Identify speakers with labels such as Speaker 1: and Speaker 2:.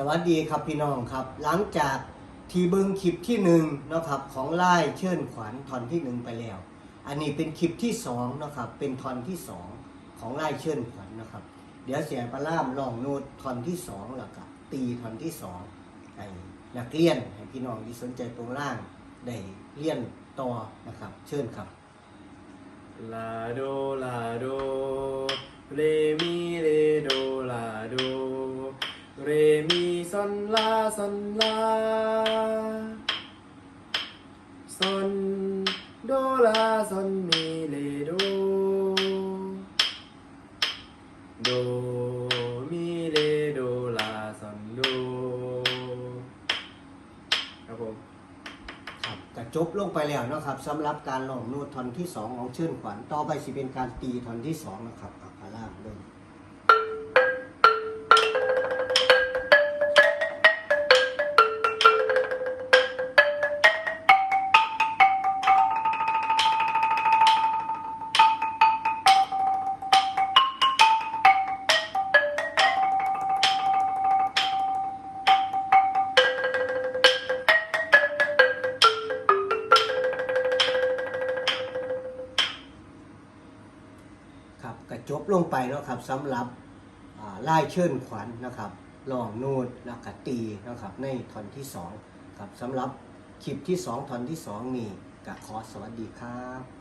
Speaker 1: สวัสดีครับพี่น้องครับ หลังจากที่เบิ้งคลิปที่หนึ่งนะครับของไล่เชิญขวัญทอนที่หนึ่งไปแล้ว อันนี้เป็นคลิปที่สองนะครับเป็นทอนที่สองของไล่เชิญขวัญนะครับ เดี๋ยวเสียปลาล่ามลองโน้ตทอนที่สองแล้วก็ตีทอนที่สองให้นักเรียนให้พี่น้องที่สนใจตรงล่างได้เรียนต่อนะครับ เชิญครับ
Speaker 2: ลาโดลาโด นลาซอนลาซอนโดลาซอนมีเรโดโดมีเรโดลาซอนโดครับผม
Speaker 1: ครับก็จบลงไปแล้วเนาะครับสำหรับการลองโน้ตทอนที่สองของเชิญขวัญต่อไปสิเป็นการตีทอนที่สองนะครับอัปาล่ามเริ่ มครับก็จบลงไปแล้วครับสำหรับอ่าไล่เชิญขวัญนะครับลองนูดแล้วก็ตีนะครับในท่อนที่สองครับสำหรับคลิปที่สองทอนที่สองนี่ก็ขอสวัสดีครับ